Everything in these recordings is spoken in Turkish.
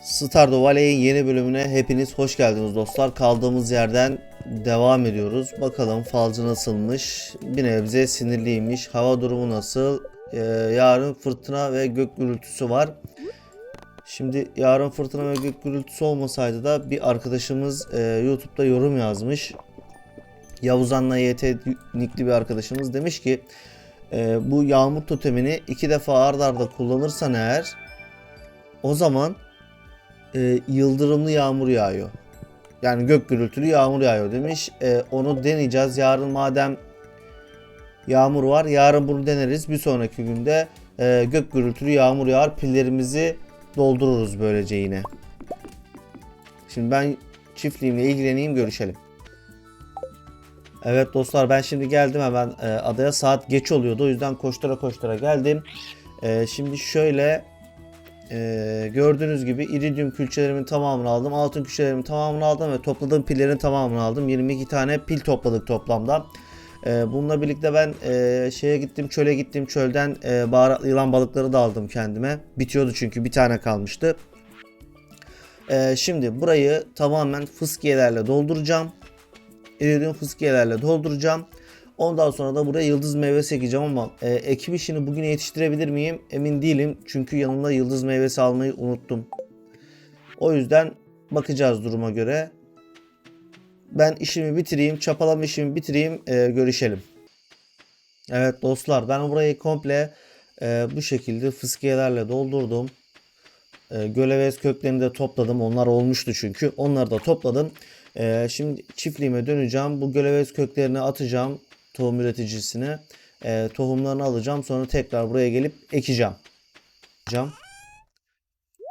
Stardew Valley'in yeni bölümüne hepiniz hoş geldiniz dostlar. Kaldığımız yerden devam ediyoruz. Bakalım falcı nasılmış? Bir nebze sinirliymiş. Hava durumu nasıl? Ee, yarın fırtına ve gök gürültüsü var. Şimdi yarın fırtına ve gök gürültüsü olmasaydı da bir arkadaşımız e, YouTube'da yorum yazmış. Yavuz Anla YT nickli bir arkadaşımız demiş ki e, bu yağmur totemini iki defa ard arda kullanırsan eğer o zaman e, yıldırımlı yağmur yağıyor. Yani gök gürültülü yağmur yağıyor demiş. E, onu deneyeceğiz. Yarın madem yağmur var yarın bunu deneriz. Bir sonraki günde e, gök gürültülü yağmur yağar. Pillerimizi doldururuz böylece yine. Şimdi ben çiftliğimle ilgileneyim görüşelim. Evet dostlar ben şimdi geldim hemen e, adaya saat geç oluyordu. O yüzden koştura koştura geldim. E, şimdi şöyle e, gördüğünüz gibi iridium külçelerimin tamamını aldım. Altın külçelerimin tamamını aldım ve topladığım pillerin tamamını aldım. 22 tane pil topladık toplamda. E, bununla birlikte ben e, şeye gittim çöle gittim. Çölden e, baharatlı yılan balıkları da aldım kendime. Bitiyordu çünkü bir tane kalmıştı. E, şimdi burayı tamamen fıskiyelerle dolduracağım. İridium fıskiyelerle dolduracağım. Ondan sonra da buraya yıldız meyvesi ekeceğim ama e, ekim işini bugün yetiştirebilir miyim emin değilim. Çünkü yanımda yıldız meyvesi almayı unuttum. O yüzden bakacağız duruma göre. Ben işimi bitireyim, çapalama işimi bitireyim, e, görüşelim. Evet dostlar ben burayı komple e, bu şekilde fıskiyelerle doldurdum. E, gölevez köklerini de topladım. Onlar olmuştu çünkü. Onları da topladım. E, şimdi çiftliğime döneceğim. Bu gölevez köklerini atacağım tohum üreticisine. E, tohumlarını alacağım. Sonra tekrar buraya gelip ekeceğim. Ekeceğim.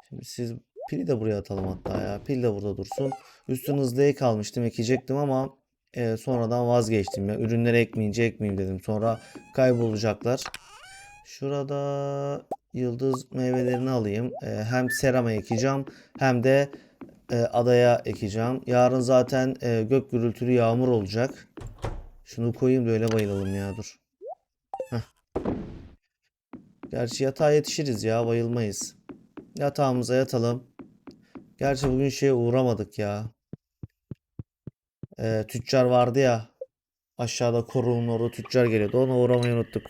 Şimdi siz pili de buraya atalım hatta ya. Pil de burada dursun. Üstün hızlı ek almıştım. Ekecektim ama e, sonradan vazgeçtim ya. Ürünleri ekmeyince ekmeyeyim dedim. Sonra kaybolacaklar. Şurada yıldız meyvelerini alayım. E, hem serama ekeceğim hem de e, adaya ekeceğim. Yarın zaten e, gök gürültülü yağmur olacak. Şunu koyayım da öyle bayılalım ya dur. Heh. Gerçi yatağa yetişiriz ya bayılmayız. Yatağımıza yatalım. Gerçi bugün şeye uğramadık ya. Ee, tüccar vardı ya. Aşağıda koruğun orada tüccar geliyordu. Ona uğramayı unuttuk.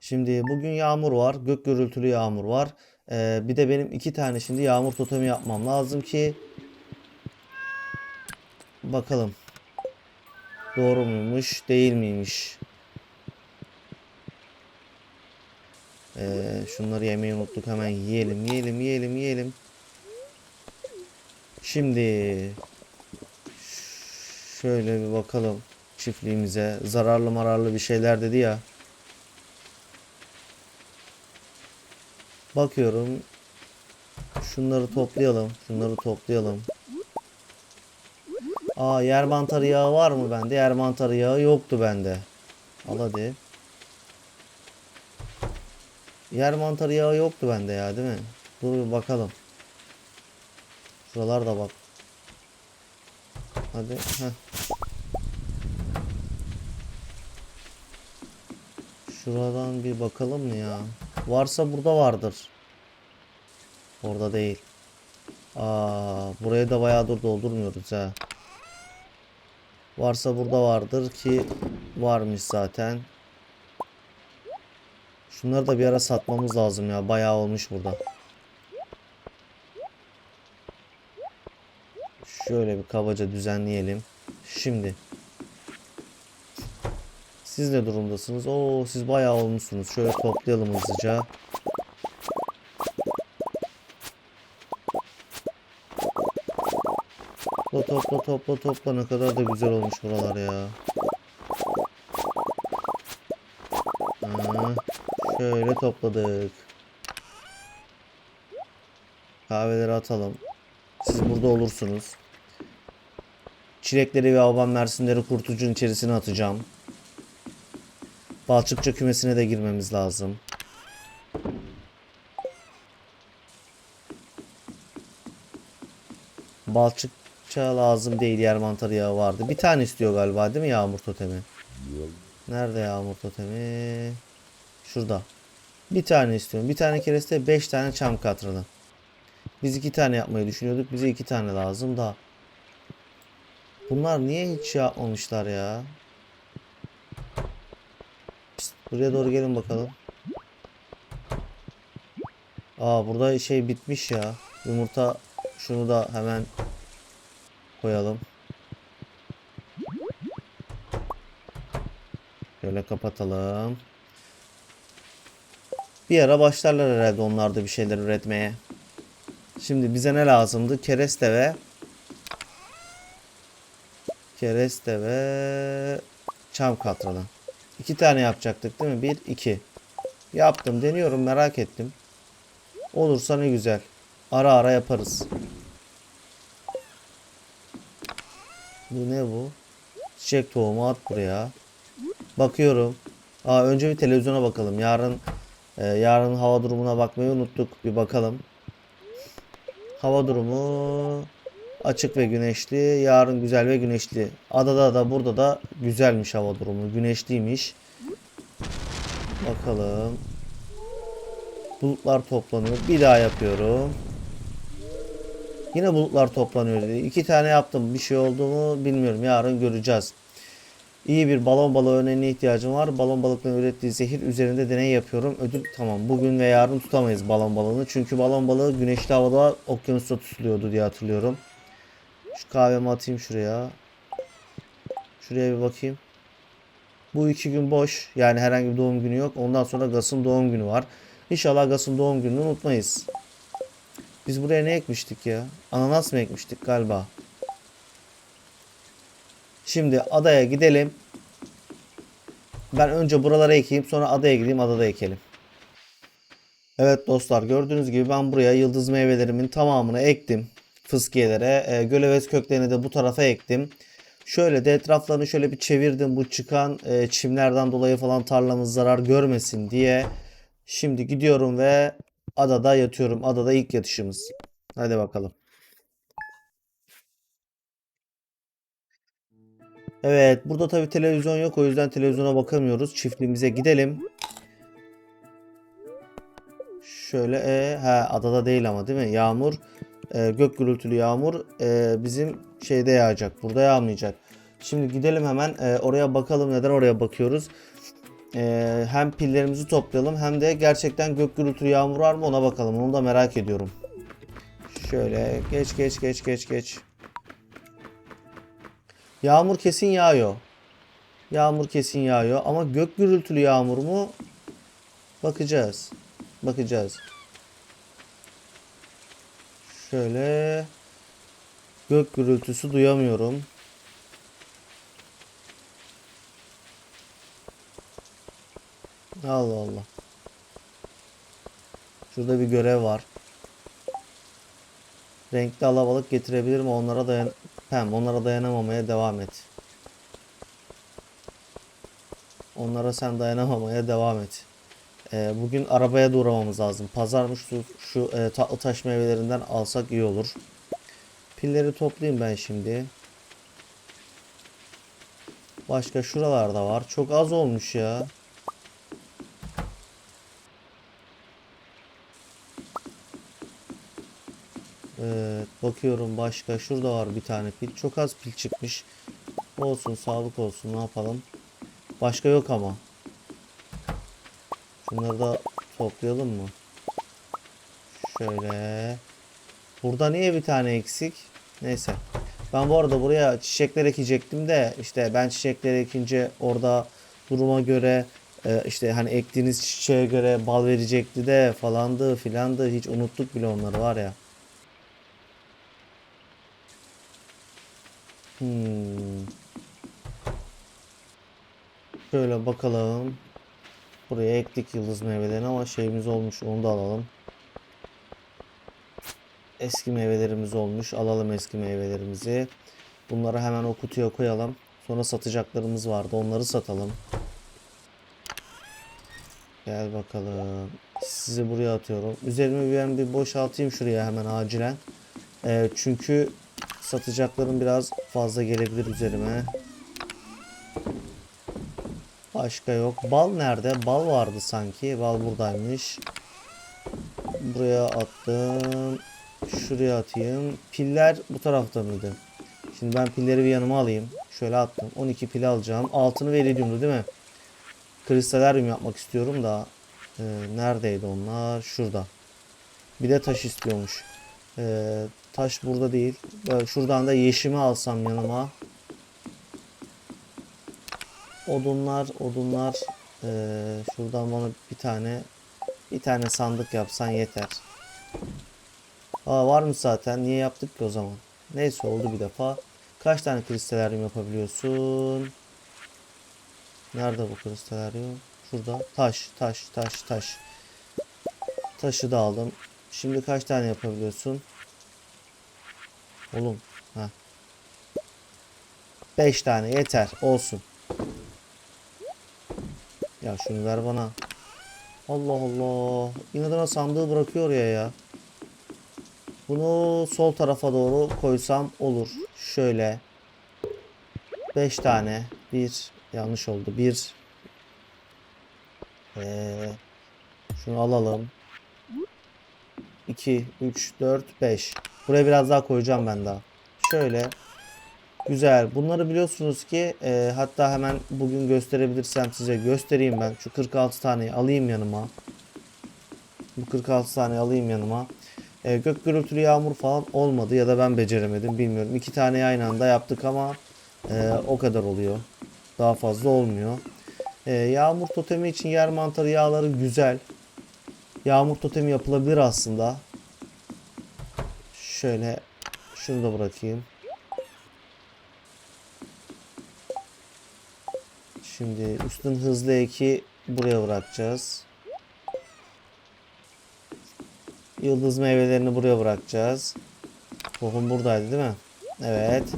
Şimdi bugün yağmur var. Gök gürültülü yağmur var. Ee, bir de benim iki tane şimdi yağmur totemi yapmam lazım ki bakalım doğru muymuş değil miymiş. Ee, şunları yemeyi unuttuk hemen yiyelim yiyelim yiyelim yiyelim. Şimdi şöyle bir bakalım çiftliğimize zararlı mararlı bir şeyler dedi ya. Bakıyorum. Şunları toplayalım. Şunları toplayalım. Aa yer mantarı yağı var mı bende? Yer mantarı yağı yoktu bende. Al hadi. Yer mantarı yağı yoktu bende ya değil mi? Dur bir bakalım. Şuralar da bak. Hadi. Heh. Şuradan bir bakalım mı ya? Varsa burada vardır. Orada değil. Aa, burayı da bayağıdır doldurmuyoruz ha. Varsa burada vardır ki varmış zaten. Şunları da bir ara satmamız lazım ya. Bayağı olmuş burada. Şöyle bir kabaca düzenleyelim. Şimdi. Siz ne durumdasınız? Oo siz bayağı olmuşsunuz. Şöyle toplayalım hızlıca. Topla topla topla ne kadar da güzel olmuş buralar ya. Şöyle topladık. Kahveleri atalım. Siz burada olursunuz. Çilekleri ve aban mersinleri kurtucun içerisine atacağım. Balçıkça kümesine de girmemiz lazım. Balçıkça lazım değil yer mantarı yağı vardı. Bir tane istiyor galiba değil mi yağmur totemi? Nerede yağmur totemi? Şurada. Bir tane istiyorum. Bir tane kereste 5 tane çam katralı. Biz iki tane yapmayı düşünüyorduk. Bize iki tane lazım da. Bunlar niye hiç şey yapmamışlar ya? Pişt, buraya doğru gelin bakalım. Aa burada şey bitmiş ya. Yumurta şunu da hemen koyalım. Şöyle kapatalım. Bir ara başlarlar herhalde onlar da bir şeyler üretmeye. Şimdi bize ne lazımdı? Kereste ve kereste ve çam katralı. İki tane yapacaktık değil mi? Bir, iki. Yaptım, deniyorum, merak ettim. Olursa ne güzel. Ara ara yaparız. Bu ne bu? Çiçek tohumu at buraya. Bakıyorum. Aa, önce bir televizyona bakalım. Yarın e, yarın hava durumuna bakmayı unuttuk. Bir bakalım. Hava durumu açık ve güneşli. Yarın güzel ve güneşli. Adada da burada da güzelmiş hava durumu. Güneşliymiş. Bakalım. Bulutlar toplanıyor. Bir daha yapıyorum. Yine bulutlar toplanıyor dedi. İki tane yaptım. Bir şey oldu mu bilmiyorum. Yarın göreceğiz. İyi bir balon balığı örneğine ihtiyacım var. Balon balıklarının ürettiği zehir üzerinde deney yapıyorum. Ödül tamam. Bugün ve yarın tutamayız balon balığını. Çünkü balon balığı güneşli havada okyanusta tutuluyordu diye hatırlıyorum. Şu kahvemi atayım şuraya. Şuraya bir bakayım. Bu iki gün boş. Yani herhangi bir doğum günü yok. Ondan sonra Gas'ın doğum günü var. İnşallah Gas'ın doğum gününü unutmayız. Biz buraya ne ekmiştik ya? Ananas mı ekmiştik galiba? Şimdi adaya gidelim. Ben önce buralara ekeyim sonra adaya gideyim adada ekelim. Evet dostlar gördüğünüz gibi ben buraya yıldız meyvelerimin tamamını ektim. Fıskiyelere. E, gölevet köklerini de bu tarafa ektim. Şöyle de etraflarını şöyle bir çevirdim. Bu çıkan e, çimlerden dolayı falan tarlamız zarar görmesin diye. Şimdi gidiyorum ve adada yatıyorum. Adada ilk yatışımız. Hadi bakalım. Evet, burada tabii televizyon yok. O yüzden televizyona bakamıyoruz. Çiftliğimize gidelim. Şöyle e, ha adada değil ama değil mi? Yağmur, e, gök gürültülü yağmur e, bizim şeyde yağacak. Burada yağmayacak. Şimdi gidelim hemen e, oraya bakalım. Neden oraya bakıyoruz? E, hem pillerimizi toplayalım hem de gerçekten gök gürültülü yağmur var mı ona bakalım. Onu da merak ediyorum. Şöyle geç geç geç geç geç. Yağmur kesin yağıyor. Yağmur kesin yağıyor ama gök gürültülü yağmur mu? Bakacağız. Bakacağız. Şöyle gök gürültüsü duyamıyorum. Allah Allah. Şurada bir görev var. Renkli alabalık getirebilir mi? Onlara dayan Tamam, onlara dayanamamaya devam et. Onlara sen dayanamamaya devam et. Ee, bugün arabaya da uğramamız lazım. Pazarmış şu, şu e, tatlı taş meyvelerinden alsak iyi olur. Pilleri toplayayım ben şimdi. Başka şuralarda var. Çok az olmuş ya. Evet, bakıyorum başka. Şurada var bir tane pil. Çok az pil çıkmış. Olsun, sağlık olsun. Ne yapalım? Başka yok ama. Şunları da toplayalım mı? Şöyle. Burada niye bir tane eksik? Neyse. Ben bu arada buraya çiçekler ekecektim de işte ben çiçekleri ekince orada duruma göre e, işte hani ektiğiniz çiçeğe göre bal verecekti de falandı filandı hiç unuttuk bile onları var ya. Hmm. Şöyle bakalım. Buraya ektik yıldız meyvelerini ama şeyimiz olmuş onu da alalım. Eski meyvelerimiz olmuş. Alalım eski meyvelerimizi. Bunları hemen o kutuya koyalım. Sonra satacaklarımız vardı. Onları satalım. Gel bakalım. Sizi buraya atıyorum. Üzerimi ben bir boşaltayım şuraya hemen acilen. Ee, çünkü satacaklarım biraz fazla gelebilir üzerime. Başka yok. Bal nerede? Bal vardı sanki. Bal buradaymış. Buraya attım. Şuraya atayım. Piller bu tarafta mıydı? Şimdi ben pilleri bir yanıma alayım. Şöyle attım. 12 pil alacağım. Altını ve iridiumdu değil mi? Kristaleryum yapmak istiyorum da. e, neredeydi onlar? Şurada. Bir de taş istiyormuş. E, taş burada değil. Böyle şuradan da yeşimi alsam yanıma. Odunlar, odunlar. E, şuradan bana bir tane bir tane sandık yapsan yeter. Aa varmış zaten. Niye yaptık ki o zaman? Neyse oldu bir defa. Kaç tane kristaleryum yapabiliyorsun? Nerede bu kristaleryum? Şurada. Taş, taş, taş, taş. Taşı da aldım. Şimdi kaç tane yapabiliyorsun? Oğlum. Ha. 5 tane yeter. Olsun. Ya şunu ver bana. Allah Allah. İnadına sandığı bırakıyor ya ya. Bunu sol tarafa doğru koysam olur. Şöyle. 5 tane. Bir yanlış oldu. Bir. Ee, şunu alalım. 2, 3, 4, 5. Buraya biraz daha koyacağım ben daha. Şöyle. Güzel. Bunları biliyorsunuz ki e, hatta hemen bugün gösterebilirsem size göstereyim ben. Şu 46 taneyi alayım yanıma. Bu 46 tane alayım yanıma. E, gök gürültülü yağmur falan olmadı ya da ben beceremedim bilmiyorum. İki tane aynı anda yaptık ama e, o kadar oluyor. Daha fazla olmuyor. E, yağmur totemi için yer mantarı yağları güzel. Yağmur totemi yapılabilir aslında. Şöyle şunu da bırakayım. Şimdi üstün hızlı eki buraya bırakacağız. Yıldız meyvelerini buraya bırakacağız. Tohum buradaydı değil mi? Evet.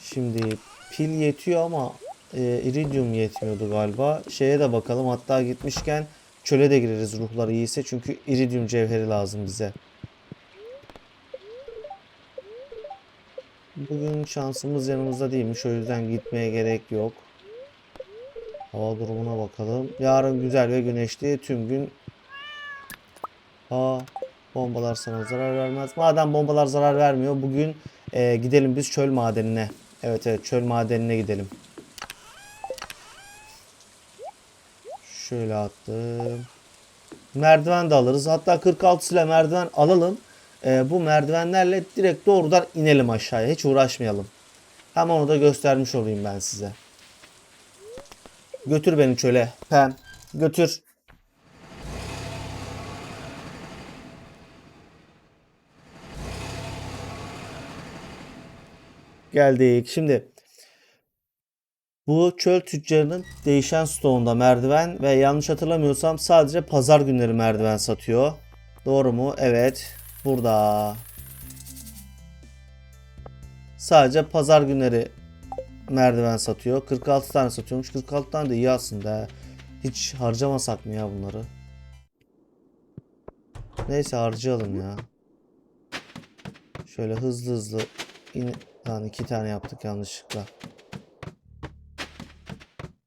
Şimdi pil yetiyor ama e, iridium yetmiyordu galiba. Şeye de bakalım hatta gitmişken çöle de gireriz ruhları iyiyse çünkü iridium cevheri lazım bize. Bugün şansımız yanımızda değilmiş o yüzden gitmeye gerek yok. Hava durumuna bakalım. Yarın güzel ve güneşli tüm gün Aa, bombalar sana zarar vermez. Madem bombalar zarar vermiyor, bugün e, gidelim biz çöl madenine. Evet evet çöl madenine gidelim. Şöyle attım. Merdiven de alırız. Hatta 46 ile merdiven alalım. E, bu merdivenlerle direkt doğrudan inelim aşağıya. Hiç uğraşmayalım. Hem onu da göstermiş olayım ben size. Götür beni çöle. Pem. Götür. Geldik. Şimdi bu çöl tüccarının değişen stoğunda merdiven ve yanlış hatırlamıyorsam sadece pazar günleri merdiven satıyor. Doğru mu? Evet. Burada. Sadece pazar günleri merdiven satıyor. 46 tane satıyormuş. 46 tane de iyi aslında. Hiç harcamasak mı ya bunları? Neyse harcayalım ya. Şöyle hızlı hızlı in Lan iki tane yaptık yanlışlıkla.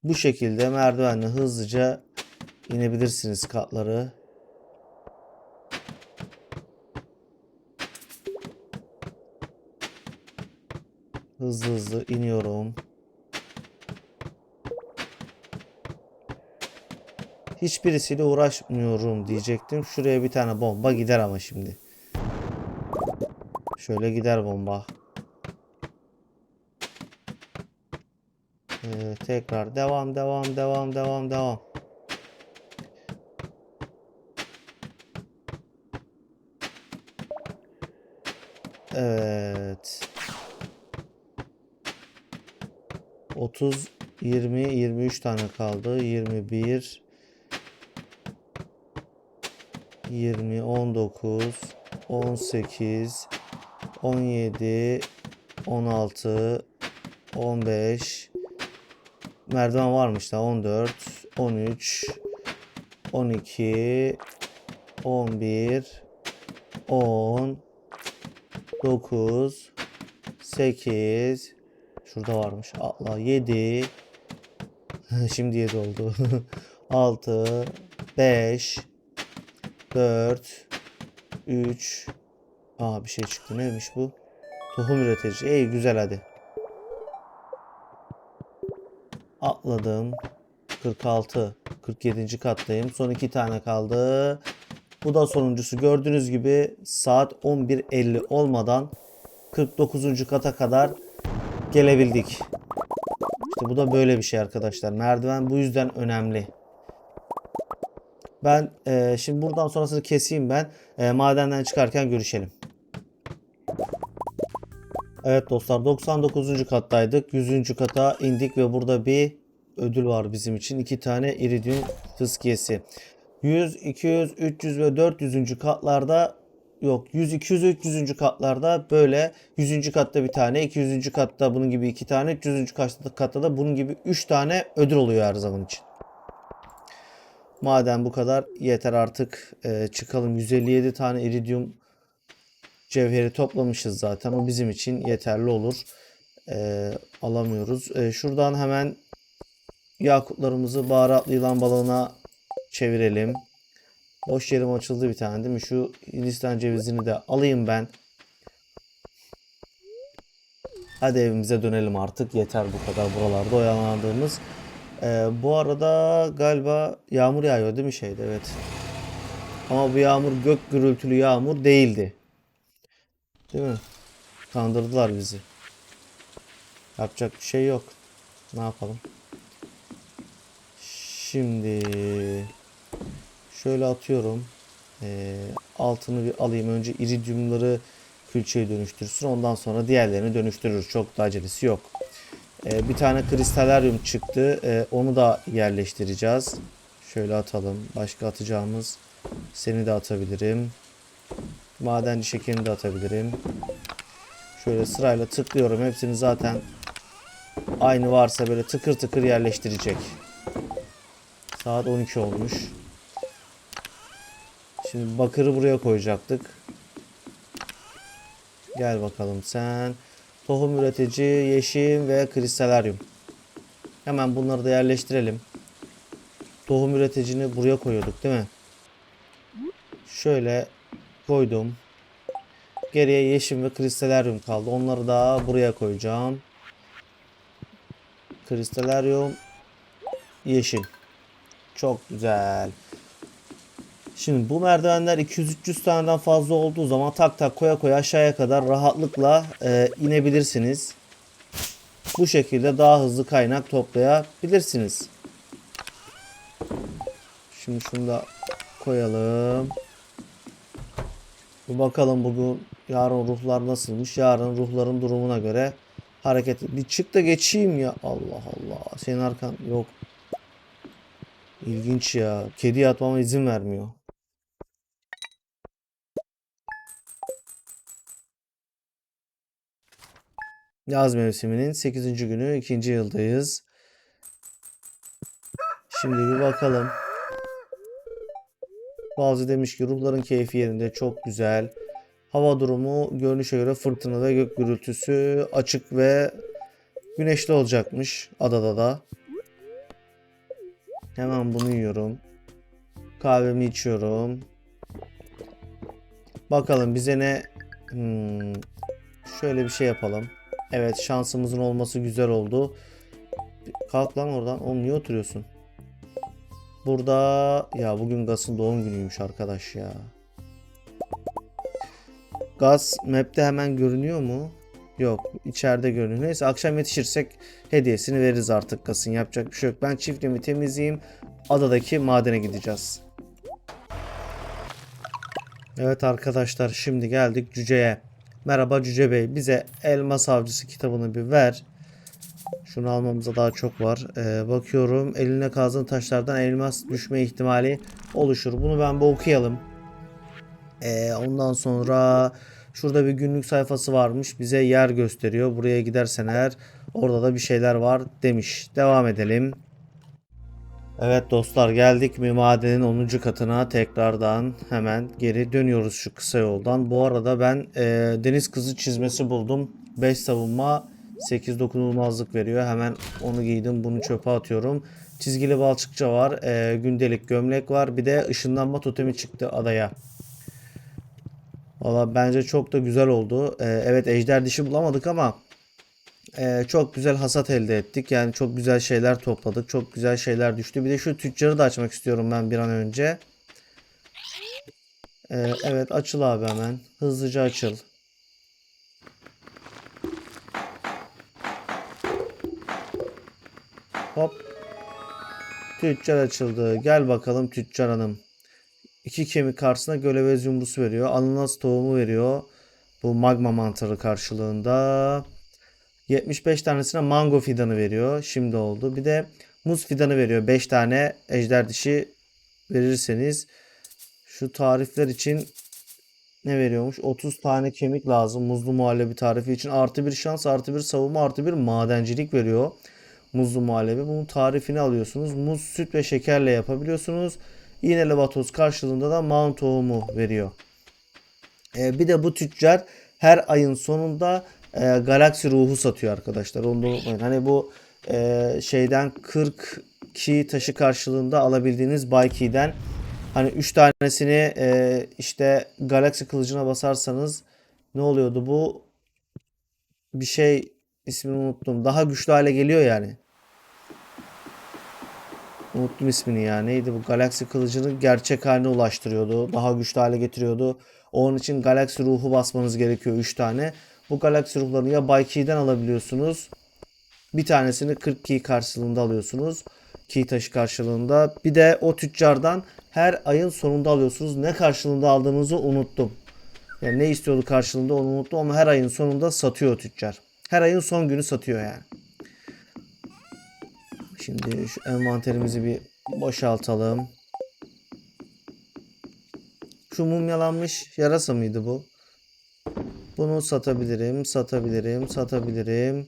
Bu şekilde merdivenle hızlıca inebilirsiniz katları. Hızlı hızlı iniyorum. Hiçbirisiyle uğraşmıyorum diyecektim. Şuraya bir tane bomba gider ama şimdi. Şöyle gider bomba. Ee, tekrar devam devam devam devam devam. Evet. 30 20 23 tane kaldı. 21 20 19 18 17 16 15 merdiven varmış da 14 13 12 11 10 9 8 şurada varmış Allah 7 Şimdi 7 oldu. 6 5 4 3 Aa bir şey çıktı. Neymiş bu? Tohum üretici. İyi güzel hadi. Atladım. 46. 47. kattayım. Son iki tane kaldı. Bu da sonuncusu. Gördüğünüz gibi saat 11.50 olmadan 49. kata kadar gelebildik. İşte bu da böyle bir şey arkadaşlar. Merdiven bu yüzden önemli. Ben e, şimdi buradan sonrasını keseyim ben. E, madenden çıkarken görüşelim. Evet dostlar 99. kattaydık. 100. kata indik ve burada bir ödül var bizim için. iki tane iridium fıskiyesi. 100, 200, 300 ve 400. katlarda yok 100, 200, 300. katlarda böyle 100. katta bir tane, 200. katta bunun gibi iki tane, 300. katta, da bunun gibi 3 tane ödül oluyor her zaman için. Madem bu kadar yeter artık e, çıkalım. 157 tane iridium cevheri toplamışız zaten. O bizim için yeterli olur. E, alamıyoruz. E, şuradan hemen yakutlarımızı baharatlı yılan balığına çevirelim. Boş yerim açıldı bir tane değil mi? Şu Hindistan cevizini de alayım ben. Hadi evimize dönelim artık. Yeter bu kadar buralarda oyalandığımız. Ee, bu arada galiba yağmur yağıyor değil mi şeyde? Evet. Ama bu yağmur gök gürültülü yağmur değildi. Değil mi? Kandırdılar bizi. Yapacak bir şey yok. Ne yapalım? Şimdi şöyle atıyorum. Ee, altını bir alayım. Önce iridiumları külçeye dönüştürsün. Ondan sonra diğerlerini dönüştürür. Çok da acelesi yok. Ee, bir tane kristaleryum çıktı. Ee, onu da yerleştireceğiz. Şöyle atalım. Başka atacağımız seni de atabilirim. Madenci şekerini de atabilirim. Şöyle sırayla tıklıyorum. Hepsini zaten aynı varsa böyle tıkır tıkır yerleştirecek. Saat 12 olmuş. Şimdi bakırı buraya koyacaktık. Gel bakalım sen. Tohum üretici, yeşim ve kristaleryum. Hemen bunları da yerleştirelim. Tohum üreticini buraya koyuyorduk değil mi? Şöyle koydum. Geriye yeşim ve kristaleryum kaldı. Onları da buraya koyacağım. Kristaleryum, yeşim. Çok güzel. Şimdi bu merdivenler 200-300 taneden fazla olduğu zaman tak tak koya koya aşağıya kadar rahatlıkla e, inebilirsiniz. Bu şekilde daha hızlı kaynak toplayabilirsiniz. Şimdi şunu da koyalım. Bir bakalım bugün yarın ruhlar nasılmış. Yarın ruhların durumuna göre hareket. Bir çık da geçeyim ya. Allah Allah. Senin arkan yok. İlginç ya. Kedi yatmama izin vermiyor. Yaz mevsiminin 8. günü 2. yıldayız. Şimdi bir bakalım. Bazı demiş ki ruhların keyfi yerinde çok güzel. Hava durumu görünüşe göre fırtına ve gök gürültüsü açık ve güneşli olacakmış adada da. Hemen bunu yiyorum. Kahvemi içiyorum. Bakalım bize ne... Hmm, şöyle bir şey yapalım. Evet şansımızın olması güzel oldu. Kalk lan oradan. Oğlum niye oturuyorsun? Burada... Ya bugün Gas'ın doğum günüymüş arkadaş ya. Gas map'te hemen görünüyor mu? Yok içeride görünüyor. Neyse akşam yetişirsek hediyesini veririz artık Gas'ın. Yapacak bir şey yok. Ben çiftliğimi temizleyeyim. Adadaki madene gideceğiz. Evet arkadaşlar şimdi geldik cüceye. Merhaba cüce bey. Bize elmas avcısı kitabını bir ver. Şunu almamıza daha çok var. Ee, bakıyorum eline kazdığın taşlardan elmas düşme ihtimali oluşur. Bunu ben bir okuyalım. Ee, ondan sonra şurada bir günlük sayfası varmış. Bize yer gösteriyor. Buraya gidersen eğer orada da bir şeyler var demiş. Devam edelim. Evet dostlar geldik mi madenin 10. katına tekrardan hemen geri dönüyoruz şu kısa yoldan. Bu arada ben e, deniz kızı çizmesi buldum. 5 savunma 8 dokunulmazlık veriyor. Hemen onu giydim. Bunu çöpe atıyorum. Çizgili balçıkça var. Ee, gündelik gömlek var. Bir de ışınlanma totemi çıktı adaya. Valla bence çok da güzel oldu. Ee, evet ejder dişi bulamadık ama e, çok güzel hasat elde ettik. Yani çok güzel şeyler topladık. Çok güzel şeyler düştü. Bir de şu tüccarı da açmak istiyorum ben bir an önce. Ee, evet açıl abi hemen. Hızlıca açıl. Hop. Tüccar açıldı. Gel bakalım tüccar hanım. İki kemik karşısına gölevez yumrusu veriyor. Ananas tohumu veriyor. Bu magma mantarı karşılığında. 75 tanesine mango fidanı veriyor. Şimdi oldu. Bir de muz fidanı veriyor. 5 tane ejder dişi verirseniz. Şu tarifler için ne veriyormuş? 30 tane kemik lazım. Muzlu muhallebi tarifi için. Artı bir şans, artı bir savunma, artı bir madencilik veriyor. Muzlu muhallebi. Bunun tarifini alıyorsunuz. Muz, süt ve şekerle yapabiliyorsunuz. İğneli vatoz karşılığında da mount tohumu veriyor. Ee, bir de bu tüccar her ayın sonunda e, galaksi ruhu satıyor arkadaşlar. Onu da unutmayın. Hani bu e, şeyden 40 key taşı karşılığında alabildiğiniz buy key'den hani 3 tanesini e, işte galaksi kılıcına basarsanız ne oluyordu bu? Bir şey ismini unuttum. Daha güçlü hale geliyor yani. Unuttum ismini ya. Neydi bu? Galaksi kılıcını gerçek haline ulaştırıyordu. Daha güçlü hale getiriyordu. Onun için galaksi ruhu basmanız gerekiyor 3 tane. Bu galaksi ruhlarını ya Key'den alabiliyorsunuz. Bir tanesini 40 key karşılığında alıyorsunuz. Key taşı karşılığında. Bir de o tüccardan her ayın sonunda alıyorsunuz. Ne karşılığında aldığınızı unuttum. Yani ne istiyordu karşılığında onu unuttum ama her ayın sonunda satıyor tüccar. Her ayın son günü satıyor yani. Şimdi şu envanterimizi bir boşaltalım. Şu mumyalanmış yarasa mıydı bu? Bunu satabilirim, satabilirim, satabilirim,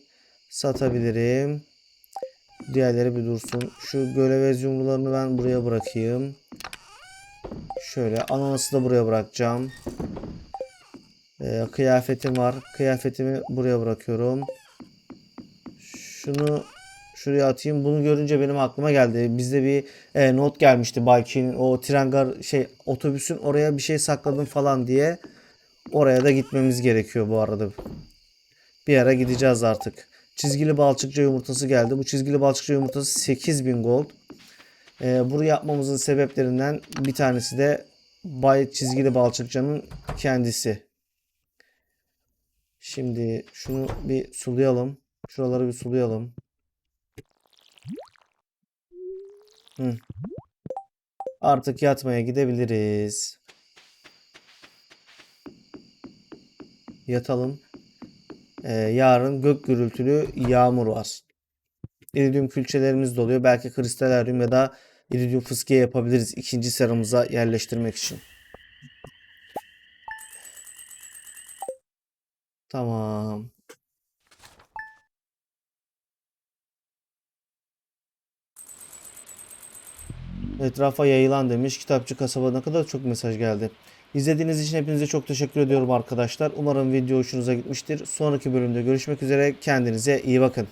satabilirim. Diğerleri bir dursun. Şu gölevez yumrularını ben buraya bırakayım. Şöyle ananası da buraya bırakacağım. Ee, kıyafetim var. Kıyafetimi buraya bırakıyorum. Şunu şuraya atayım. Bunu görünce benim aklıma geldi. Bizde bir e, not gelmişti Bayki'nin o trengar şey otobüsün oraya bir şey sakladım falan diye. Oraya da gitmemiz gerekiyor bu arada. Bir ara gideceğiz artık. Çizgili balçıkça yumurtası geldi. Bu çizgili balçıkça yumurtası 8000 gold. Ee, bunu yapmamızın sebeplerinden bir tanesi de Bay Çizgili Balçıkça'nın kendisi. Şimdi şunu bir sulayalım. Şuraları bir sulayalım. Hı. Artık yatmaya gidebiliriz. Yatalım. Ee, yarın gök gürültülü yağmur var. İridium külçelerimiz doluyor. Belki kristaleryum ya da iridium fıskiye yapabiliriz ikinci seramıza yerleştirmek için. Tamam. Etrafa yayılan demiş. Kitapçı kasabana kadar çok mesaj geldi. İzlediğiniz için hepinize çok teşekkür ediyorum arkadaşlar. Umarım video hoşunuza gitmiştir. Sonraki bölümde görüşmek üzere. Kendinize iyi bakın.